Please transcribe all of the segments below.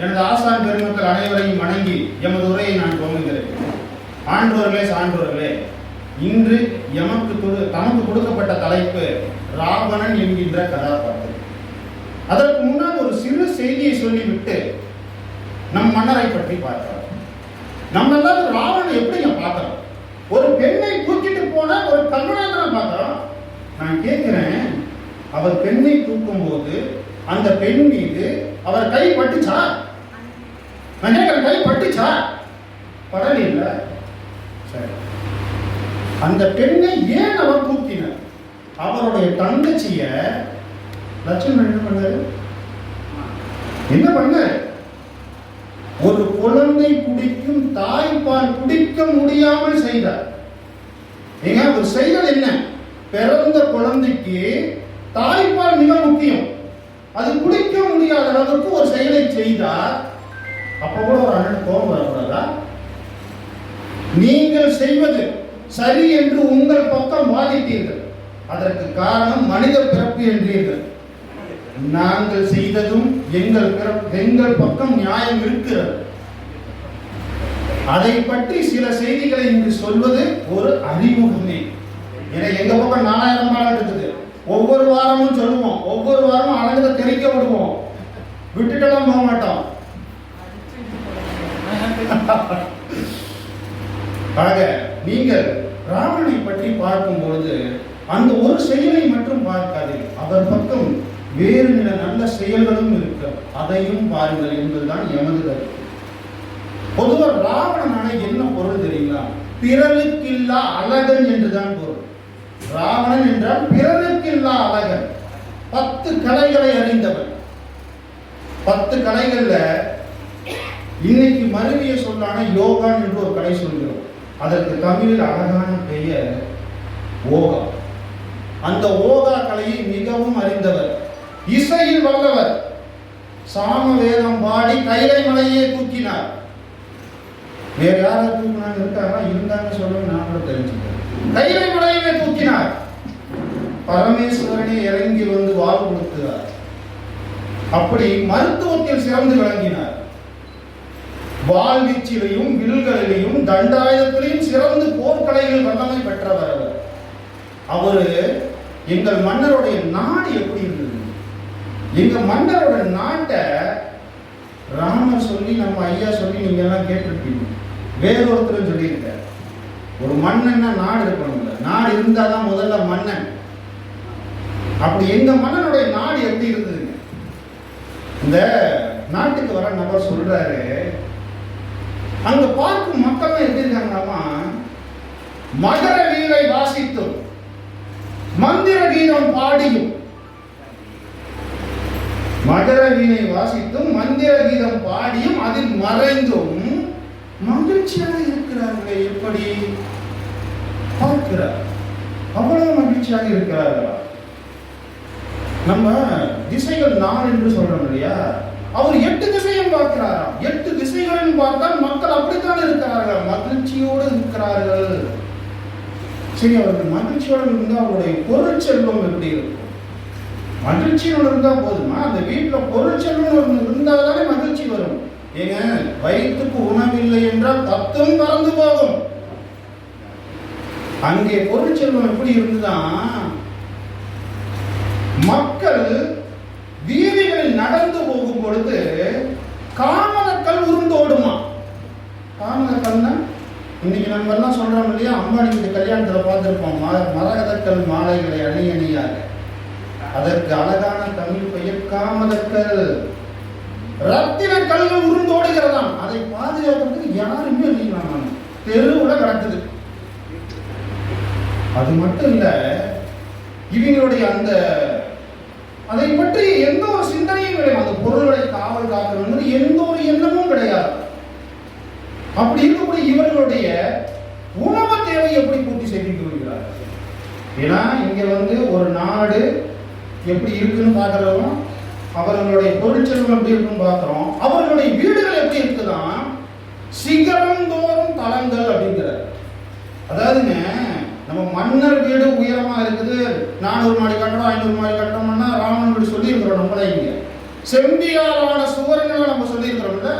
எனது ஆசான் பெருமக்கள் அனைவரையும் வணங்கி எமது உரையை நான் துவங்குகிறேன். ஆண்டோர்களே சான்றோர்களே இன்று எமக்கு தமக்கு கொடுக்கப்பட்ட தலைப்பு ராவணன் என்கின்ற கதாபாத்திரம். அதற்கு முன்னால் ஒரு சிறு செய்தியை சொல்லிவிட்டு நம் மன்னரை பற்றி பார்க்கிறோம் நம்ம எல்லாரும் ராவணன் எப்படிங்க பார்க்கிறோம்? ஒரு பெண்ணை தூக்கிட்டு போன ஒரு கருணாகரனை பார்க்கிறோம்? நான் கேட்கிறேன் அவர் பெண்ணை தூக்கும் போது அந்த பெண் மீது அவர் கை பட்டுச்சா? நான் கை பட்டுச்சா? படல சரி. அந்த பெண்ணை ஏன் அவர் கூப்பினார் அவருடைய தங்கச்சிய லட்சுமணன் என்ன பண்ணாரு? என்ன பண்ணாரு? ஒரு குழந்தை குடிக்கும் தாய்ப்பால் குடிக்க முடியாமல் செய்தார். ஏங்க ஒரு செயல் என்ன? பிறந்த குழந்தைக்கு தாய்ப்பால் மிக முக்கியம். அது குடிக்க முடியாத அளவுக்கு ஒரு செயலை செய்தார். அப்போ கூட ஒரு அண்ணன் கோபம் வரக்கூடாதா நீங்கள் செய்வது சரி என்று உங்கள் பக்கம் வாதிட்டீர்கள். அதற்கு காரணம் மனித பிறப்பு என்றீர்கள். நாங்கள் செய்ததும் எங்கள் பிறப்பு எங்கள் பக்கம் நியாயம் இருக்கிறது. அதை பற்றி சில செய்திகளை இங்கு சொல்வது ஒரு அறிமுகமே. ஏன்னா எங்க பக்கம் நாலாயிரம் பாடம் இருக்குது. ஒவ்வொரு வாரமும் சொல்லுவோம். ஒவ்வொரு வாரமும் அழகுல தெரிக்க விடுவோம். விட்டுட்டெல்லாம் போக மாட்டோம். ஆக நீங்கள் ராவணனை பற்றி பார்க்கும் பொழுது அந்த ஒரு செயலை மட்டும் பார்க்காதீர்கள் அவர் பக்கம் வேறு நில நல்ல செயல்களும் இருக்கு அதையும் பாருங்கள் என்பதுதான் எமது கருத்து. பொதுவா ராவணனான என்ன பொருள் தெரியுங்களா பிறருக்கில்லா அழகன் என்றுதான் பொருள். ராவணன் என்றால் பிறருக்கில்லா அழகன். பத்து கலைகளை அறிந்தவன். பத்து கலைகள்ல இன்னைக்கு மருவிய சொல்லான யோகான் என்று ஒரு கலை சொல்கிறோம். அதற்கு தமிழில் அழகான பெயர் ஓகா. அந்த ஓகா கலையை மிகவும் அறிந்தவர். இசையில் வல்லவர். சாம வேதம் பாடி கைலை மலையே தூக்கினார். வேற யாரை தூக்கினாங்க இருக்காரா இருந்தாங்க சொல்ல நான் கூட தெரிஞ்சுக்கிறேன். கைலை மலையே தூக்கினார். பரமேஸ்வரனே இறங்கி வந்து வாழ் கொடுத்தார் அப்படி மருத்துவத்தில் சிறந்து விளங்கினார். வாழ்வீச்சிலையும் வில்களிலையும் தண்டாயுதத்திலையும் சிறந்து போர்க்கலைகள் வல்லமை பெற்றவர் அவர். அவரு எங்கள் மன்னருடைய நாடு எப்படி இருந்தது? எங்க மன்னரோட நாட்டை ராமர் சொல்லி நம்ம ஐயா சொல்லி நீங்க எல்லாம் கேட்டிருப்பீங்க. வேறொருத்தரும் சொல்லியிருக்காரு. ஒரு மன்னன்னா நாடு இருக்கணும்ல. நாடு இருந்தாதான் முதல்ல மன்னன். அப்படி எங்க மன்னனுடைய நாடு எப்படி இருந்ததுங்க? இந்த நாட்டுக்கு வர நபர் சொல்றாரு அங்க பார்க்கும் மக்கள் எப்படி இருக்காங்கன்னா மகர வீரை வாசித்தும் மந்திர கீதம் பாடியும். மகர வீணை வாசித்தும் மந்திர கீதம் பாடியும் அதில் மறைந்தும் மகிழ்ச்சியாக இருக்கிறார்களே எப்படி? பார்க்கிறார். அவ்வளவு மகிழ்ச்சியாக இருக்கிறார்களா? நம்ம திசைகள் நான் என்று சொல்றோம் இல்லையா? அவர் எட்டு திசையும் பார்க்கிறாராம். எட்டு திசைகளையும் பார்த்தால் மக்கள் அப்படித்தான் இருக்கிறார்கள். மகிழ்ச்சியோடு இருக்கிறார்கள். சரி அவர்கள் மகிழ்ச்சியோடு இருந்தால் அவருடைய பொருள் செல்வம் எப்படி இருக்கும்? மகிழ்ச்சியோடு இருந்தா போதுமா? அந்த வீட்டுல பொருள் செல்வம் இருந்தால் தானே மகிழ்ச்சி வரும். ஏங்க வயிற்றுக்கு உணவில்லை என்றால் தத்துவம் பறந்து போகும். அங்கே பொருள் செல்வம் எப்படி இருந்துதான் மக்கள் வீதிகள் நடந்து போகும் பொழுது காமனக்கல் உருந்தோடுமா காமனக்கல்னா இன்னைக்கு நம்ம எல்லாம் சொல்றோம் இல்லையா? அம்பானி இந்த கல்யாணத்துல பார்த்திருப்போம் மரகதக்கல் மாலைகளை அணி அணியாக. அதற்கு அழகான தமிழ் பெயர் காமதக்கல் ரத்தின கல்கள் உருந்தோடுகிறதாம் அதை பாதுகாக்கிறதுக்கு யாருமே இல்லைங்களா தெருவுல கிடக்குது. அது மட்டும் இல்ல இவங்களுடைய அந்த அதை பற்றி எந்த ஒரு சிந்தனையும் கிடையாது அந்த பொருள்களை காவல் காக்க வேண்டும் எந்த ஒரு எண்ணமும் கிடையாது. அப்படி இருக்கக்கூடிய இவர்களுடைய உணவு தேவை எப்படி பூர்த்தி செய்து வருகிறார்கள்? ஏன்னா இங்க வந்து ஒரு நாடு எப்படி இருக்குன்னு பார்க்கறோம். அவர்களுடைய பொருட்செல்வம் எப்படி இருக்குன்னு பாக்குறோம் அவர்களுடைய வீடுகள் எப்படி இருக்குதான் சிகரம் தோறும் தளங்கள் அப்படிங்கிறார். அதாவதுங்க நம்ம மன்னர் வீடு உயரமா இருக்குது. நானூறு மாடி கட்டடம் ஐநூறு மாடி கட்டடம்னா ராமன் வீடு சொல்லியிருக்கிறோம் நம்மளே இங்க. செம்பியாலான சுவர்கள் நம்ம சொல்லியிருக்கிறவங்கள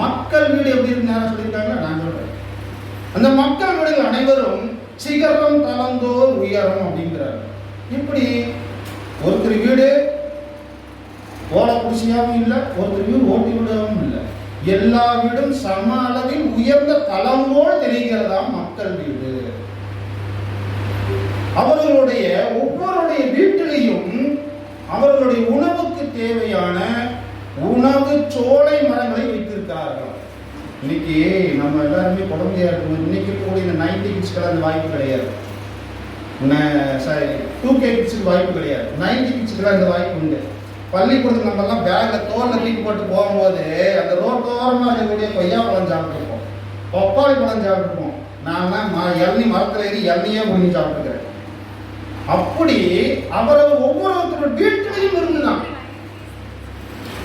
மக்கள் வீடு எப்படி நேரம் சொல்லியிருக்காங்க? நான் சொல்றேன். அந்த மக்கள் வீடுகள் அனைவரும் சிகரம் தளந்தோர் உயரம் அப்படிங்கிறார் இப்படி ஒருத்தர் வீடு ஓலை குடிசையாகவும் இல்லை ஒருத்தர் வீடு ஓட்டி வீடாகவும் இல்லை. எல்லா வீடும் சம அளவில் உயர்ந்த தளம் போல் தெரிகிறதா மக்கள் வீடு. அவர்களுடைய ஒவ்வொருடைய வீட்டிலையும் அவர்களுடைய உணவுக்கு தேவையான உணவு சோலை மரங்களை வைத்திருக்கிறார்கள் இன்னைக்கு நம்ம எல்லாருமே குழந்தையா இருக்கும் இன்னைக்கு கூட இந்த நைன்டி கிட்ஸ்க்கெல்லாம் அந்த வாய்ப்பு கிடையாது. சாரி டூ கே கிட்ஸுக்கு வாய்ப்பு கிடையாது. நைன்டி கிட்ஸுக்கெல்லாம் இந்த வாய்ப்பு உண்டு. பள்ளிக்கூடத்துக்கு நம்ம எல்லாம் பேக்ல தூக்கி போட்டு போகும்போது அந்த ரோட்டோரமாக இருக்கக்கூடிய கொய்யா பழம் சாப்பிட்டுருப்போம். பப்பாளி பழம் சாப்பிட்டுருப்போம். நான் ம இளநி மரத்துல ஏறி இளநியே முடிஞ்சு சாப்பிட்டுக்கிறேன். அப்படி அவரவர் ஒவ்வொருத்தரோட வீட்டிலையும் இருந்தான்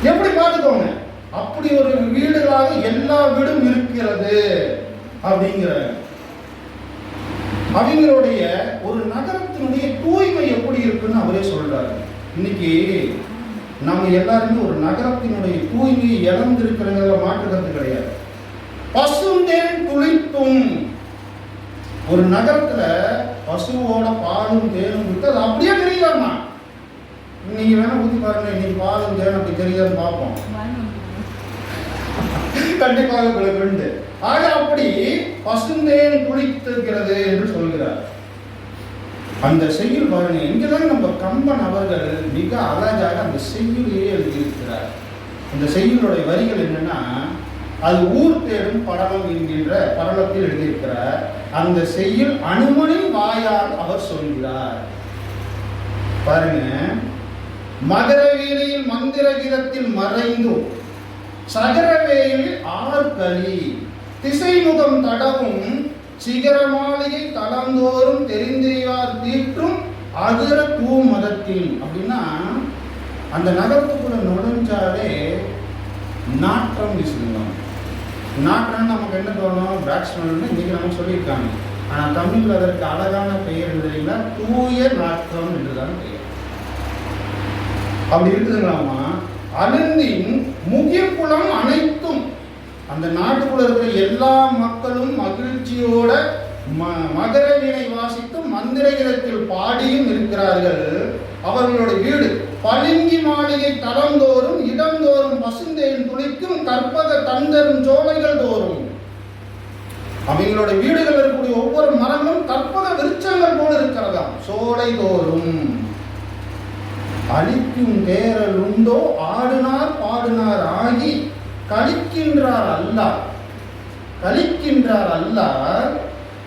எப்படி பார்த்துக்கோங்க? அப்படி ஒரு வீடுகளாக எல்லா வீடும் இருக்கிறது அப்படிங்கிற அவங்களுடைய ஒரு நகரத்தினுடைய தூய்மை எப்படி இருக்குன்னு அவரே சொல்றாரு. இன்னைக்கு நம்ம எல்லாருமே ஒரு நகரத்தினுடைய தூய்மையை இழந்திருக்கிறதுல மாற்றுறது கிடையாது. பசுந்தேன் குளித்தும். ஒரு நகரத்துல பசுவோட பாலும் தேனும் விட்டு அது அப்படியே தெரியலாமா நீங்க வேணா ஊத்தி பாருங்க இன்னைக்கு பாலும் தேனும் அப்படி தெரியாதுன்னு பார்ப்போம். கண்டிப்பாக உங்களுக்கு உண்டு ஆக அப்படி பசுந்தேன் குளித்திருக்கிறது என்று சொல்கிறார். அந்த செய்யுள் பாருங்க இங்கதான் நம்ம கம்பன் அவர்கள் மிக அழகாக அந்த செய்யுளையே எழுதியிருக்கிறார். அந்த செய்யுளுடைய வரிகள் என்னன்னா அது ஊர் தேடும் படலம் என்கின்ற படலத்தில் எழுதியிருக்கிறார். அந்த செய்யுள் அனுமனின் வாயால் அவர் சொல்கிறார். பாருங்க மகர வீதியில் மந்திர கீதத்தில் மறைந்தும் சகரவேயில் ஆர்கலி திசைமுகம் தடவும் சிகர மாளிகை தளந்தோறும் தெரிந்தேவார் தீற்றும் அகர பூமதத்தில் அப்படின்னா அந்த நகரத்துக்குள்ள நுழைஞ்சாலே நாற்றம் வீசுங்களாம் நாற்றம்னு நமக்கு என்ன தோணும்? பேட்ஸ்மேன் இன்னைக்கு நமக்கு சொல்லியிருக்காங்க. ஆனால் தமிழில் அதற்கு அழகான பெயர் எழுதுறீங்களா தூய நாற்றம் என்றுதான் பெயர். அப்படி இருக்குதுங்களாமா அருந்தின் முகிர்குளம் அனைத்தும் அந்த நாட்டுக்குள்ள இருக்கிற எல்லா மக்களும் மகிழ்ச்சியோட ம வாசித்து வீணை வாசித்தும் மந்திரகிரத்தில் பாடியும் இருக்கிறார்கள். அவர்களோட வீடு பளிங்கி மாளிகை தளந்தோறும் இடந்தோறும் பசுந்தேன் துளிக்கும் கற்பக தந்தரும் சோலைகள் தோறும். அவங்களோட வீடுகள் இருக்கக்கூடிய ஒவ்வொரு மரங்களும் கற்பக விருட்சங்கள் போல இருக்கிறதாம் சோலை தோறும். அழிக்கும் தேரல் உண்டோ ஆடுனார் பாடுனார் ஆகி கழிக்கின்றார் அல்லார். கழிக்கின்றார் அல்லார்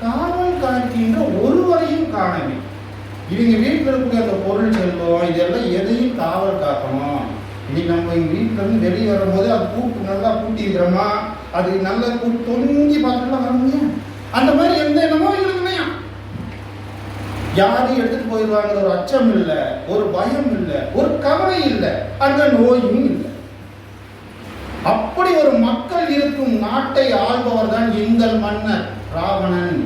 காவல் காக்கின்ற ஒருவரையும் காணவே இவங்க வீட்டில் இருக்கக்கூடிய அந்த பொருள் செல்வம் இதெல்லாம் எதையும் காவல் காக்கணும்? இன்னைக்கு நம்ம எங்கள் வீட்டில் இருந்து வெளியே வரும்போது அது பூட்டு நல்லா பூட்டி இருக்கிறோமா அது நல்லா பூ- தொங்கி பார்த்துலாம் வர முடியும் அந்த மாதிரி எந்த எண்ணமோ எங்களுக்கு யாரையும் எடுத்துட்டு போயிடுவாங்கிற ஒரு அச்சம் இல்லை ஒரு பயம் இல்லை ஒரு கவலை இல்லை அந்த நோயும் இல்லை. அப்படி ஒரு மக்கள் இருக்கும் நாட்டை ஆள்பவர் தான் எங்கள் மன்னர் ராவணன்.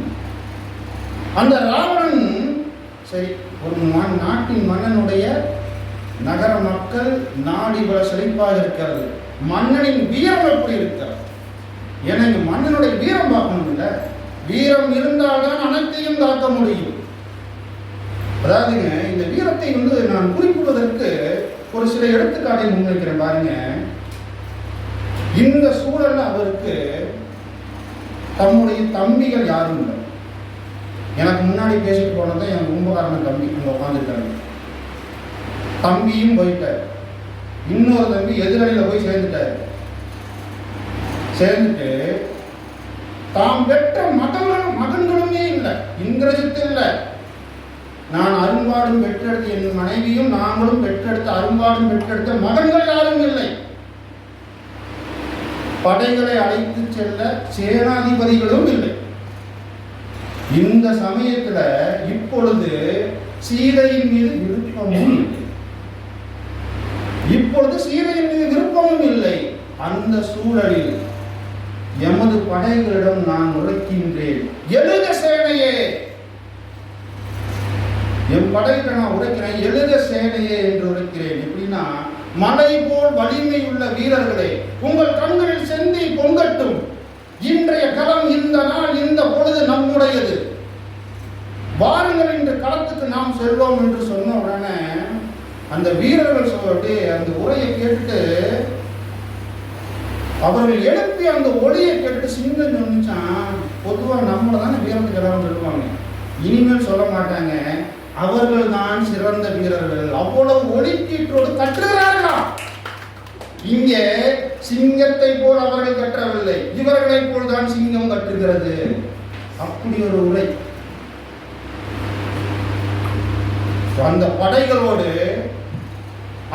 அந்த ராவணன் சரி ஒரு நாட்டின் மன்னனுடைய நகர மக்கள் நாடி பல செழிப்பாக இருக்கிறது. மன்னனின் வீரம் எப்படி இருக்கிறது? எனக்கு மன்னனுடைய வீரம் பார்க்கணும் இல்லை வீரம் இருந்தால்தான் அனைத்தையும் காக்க முடியும். அதாவதுங்க இந்த வீரத்தை வந்து நான் குறிப்பிடுவதற்கு ஒரு சில எடுத்துக்காட்டை முன்வைக்கிறேன் பாருங்க. இந்த சூழல்ல அவருக்கு தம்முடைய தம்பிகள் யாரும் இல்லை. எனக்கு முன்னாடி பேசிட்டு போனதான் என் கும்பகாரண தம்பி இங்க உட்காந்துருக்காங்க தம்பியும் போயிட்டார். இன்னொரு தம்பி எதிரணியில போய் சேர்ந்துட்டாரு. சேர்ந்துட்டு தாம் பெற்ற மகன்களும் மகன்களுமே இல்லை. இந்திரஜித்து இல்லை. அரும்பாடும் பெற்றெடுத்த என் மனைவியும் நாங்களும் பெற்றெடுத்த அரும்பாடும் பெற்றெடுத்த மகன்கள் யாரும் இல்லை. படைகளை அழைத்து செல்ல சேனாதிபதிகளும் இல்லை. இந்த சமயத்துல இப்பொழுது சீதையின் மீது விருப்பமும் இப்பொழுது சீதையின் மீது விருப்பமும் இல்லை. அந்த சூழலில் எமது படைகளிடம் நான் உரைக்கின்றேன் எழுக சேனையே! என் படையில நான் உரைக்கிறேன் எழுத சேனையே என்று உரைக்கிறேன். எப்படின்னா மலை போல் வலிமை உள்ள வீரர்களே உங்கள் கண்களில் செந்தி பொங்கட்டும். இன்றைய களம் இந்த நாள் இந்த பொழுது நம்முடையது. வாருங்கள் இந்த களத்துக்கு நாம் செல்வோம் என்று சொன்ன உடனே அந்த வீரர்கள் சொல்லிட்டு அந்த உரையை கேட்டு அவர்கள் எழுப்பி அந்த ஒளியை கேட்டு சிங்கம் சொன்னிச்சான் பொதுவாக நம்மளை தானே வீரத்துக்கு எல்லாரும் சொல்லுவாங்க. இனிமேல் சொல்ல மாட்டாங்க. அவர்கள் தான் சிறந்த வீரர்கள். அவ்வளவு ஒளிக்கீற்றோடு கற்றுகிறார்களாம் இங்கே சிங்கத்தை போல் அவர்கள் கற்றவில்லை. இவர்களை போல் தான் சிங்கம் கற்றுகிறது. அப்படி ஒரு உரை. அந்த படைகளோடு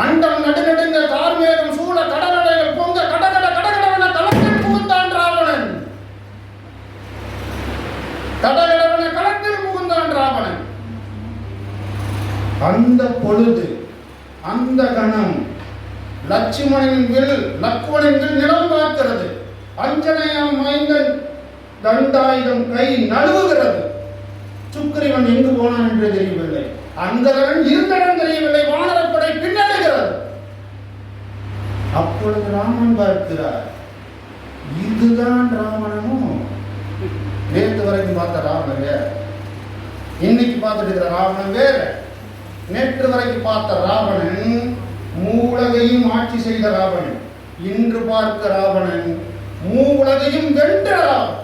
அந்த நடுநடுங்க கார்மேகம் சூழ கடலடைகள் பொங்க கடகட கடகடவென களத்தில் புகுந்தான் ராவணன் கடகடவென களத்தில் புகுந்தான் ராவணன் அந்த பொழுது அந்த கணம் லட்சுமணன் வில் லக்குவனின் வில் நிலம் பார்க்கிறது அஞ்சனையாம் மைந்தன் தண்டாயுதம் கை நழுவுகிறது சுக்கிரவன் எங்கு போனான் என்று தெரியவில்லை. அந்தரன் இருந்தடன் தெரியவில்லை. வானரப்படை பின்னடைகிறது. அப்பொழுது ராமன் பார்க்கிறார். இதுதான் ராவணனோ நேற்று வரைக்கும் பார்த்த ராவணன் வேற. இன்னைக்கு பார்த்துட்டு இருக்கிற ராவணன் வேற. நேற்று வரைக்கும் பார்த்த ராவணன் மூலகையும் ஆட்சி செய்த ராவணன். இன்று பார்க்க ராவணன் மூலகையும் வென்ற ராவணன்.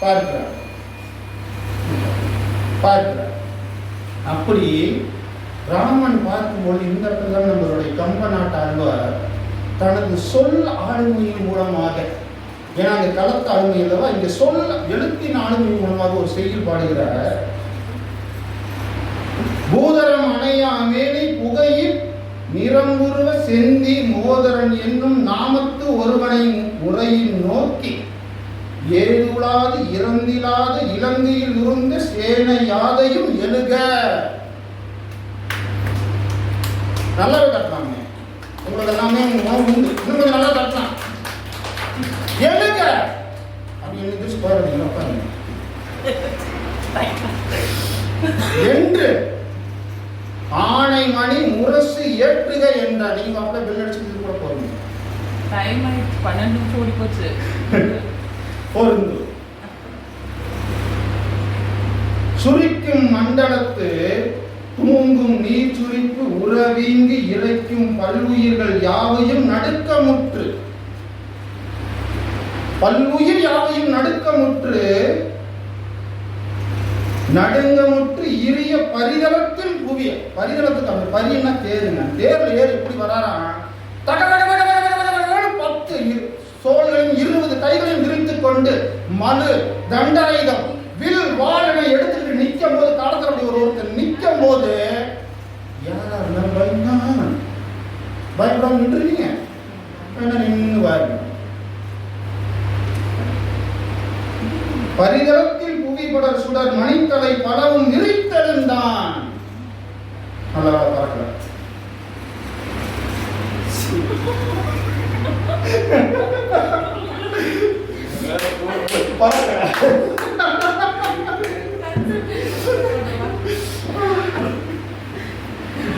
பார்க்கிறார். பார்க்கிறார். அப்படி ராமன் பார்க்கும்போது இந்த இடத்துல தான் நம்மளுடைய கம்ப நாட்டு தனது சொல் ஆளுமையின் மூலமாக ஏன்னா அந்த களத்து ஆளுமை அல்லவா இங்க சொல் எழுத்தின் ஆளுமை மூலமாக ஒரு செய்தியில் பாடுகிறார். பூதரம் அணையா மேனி புகையில் நிறம்புருவ செந்தி மோதரன் என்னும் நாமத்து ஒருவனை உரையில் நோக்கி ஏதுலாது இறந்திலாது இலங்கை யாதையும் எழுக. நல்லாவே கட்டலாமே உங்களுக்கு எல்லாமே உண்டு. இன்னும் கொஞ்சம் நல்லா கட்டலாம். எழுக. அப்படி எழுதி பாருங்க உட்காருங்க. என்று ஆணை மணி முரசு ஏற்றுக என்றார் நீங்க அப்படியே பில் அடிச்சுட்டு கூட போறீங்க டைம் பன்னெண்டு நிமிஷம் ஓடி போச்சு பொருந்து சுரிக்கும் மண்டலத்து தூங்கும் நீர் சுரிப்பு உறவீங்கு இறைக்கும் பல்லுயிர்கள் யாவையும் நடுக்கமுற்று. பல்லுயிர் யாவையும் நடுக்கமுற்று. நடுங்கமுற்று இரிய பரிதளத்தின் புவிய பரிதளத்துக்கு அந்த பரியன்னா தேருங்க? தேர்ல ஏறு எப்படி வராராம் தக தக தக தக பத்து இரு- இருபது கைகளையும் விரித்துக் கொண்டு மது தண்டாயுதம் வில் வாழனை எடுத்து நிற்கும் போது காலத்துல அப்படி ஒரு ஒருத்தர் நிற்கும் போது யாரா பயந்தான் பயப்படாம நின்றுவீங்க வேணா நின்று பாருங்க பரிதளத்தில் புவிப்படர் சுடர் மணித்தலை பலவும் விரித்தெழுந்தான் நல்லா பார்க்கல.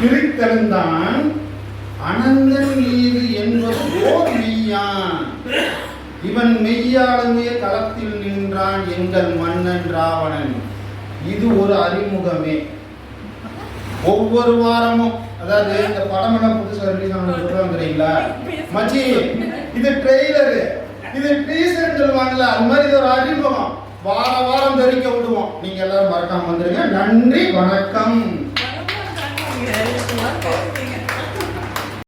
பிரித்தெழுந்தான் அனந்தன் மீது என்பது ஓர் மெய்யான். இவன் மெய்யாளுமைய களத்தில் நின்றான் எங்கள் மன்னன் ராவணன். இது ஒரு அறிமுகமே. ஒவ்வொரு வாரமும் அதாவது இந்த படம் எல்லாம் புதுசாக ரிலீஸ் ஆன சொல்றாங்க மச்சி இது ட்ரெய்லரு இது டீசர் சொல்லுவாங்கல்ல அது மாதிரி இது ஒரு அறிமுகம். வார வாரம் தெரிவிக்க விடுவோம். நீங்க எல்லாரும் மறக்காம வந்துருங்க. நன்றி வணக்கம். Thank you.